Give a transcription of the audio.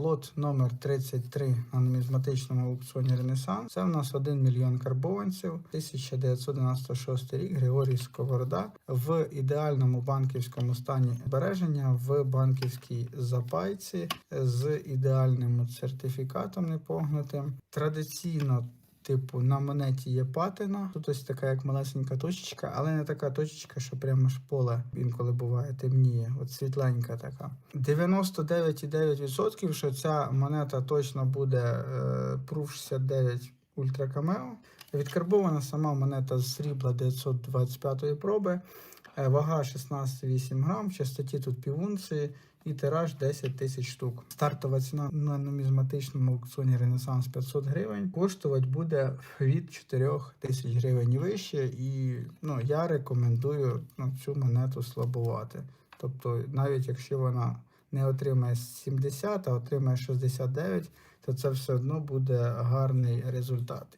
Лот номер 33 на нумізматичному аукціоні Ренесанс. Це в нас 1 мільйон карбованців, 1996 рік, Григорій Сковорода в ідеальному банківському стані збереження в банківській запайці з ідеальним сертифікатом непогнутим. Традиційно Типу, на монеті є патина. Тут ось така як малесенька точечка, але не така точечка, що прямо ж поле інколи буває темніє. От світленька така. 99,9% що ця монета точно буде Proof 69 Ultra Cameo. Відкарбована сама монета з срібла 925 проби. Е, Вага 16,8 грам, в частоті тут півунції і тираж 10 тисяч штук. Стартова ціна на нумізматичному аукціоні Ренесанс 500 гривень. Коштувати буде від 4 тисяч гривень вище. І ну, я рекомендую ну, цю монету слабувати. Тобто, навіть якщо вона не отримає 70, а отримає 69, то це все одно буде гарний результат.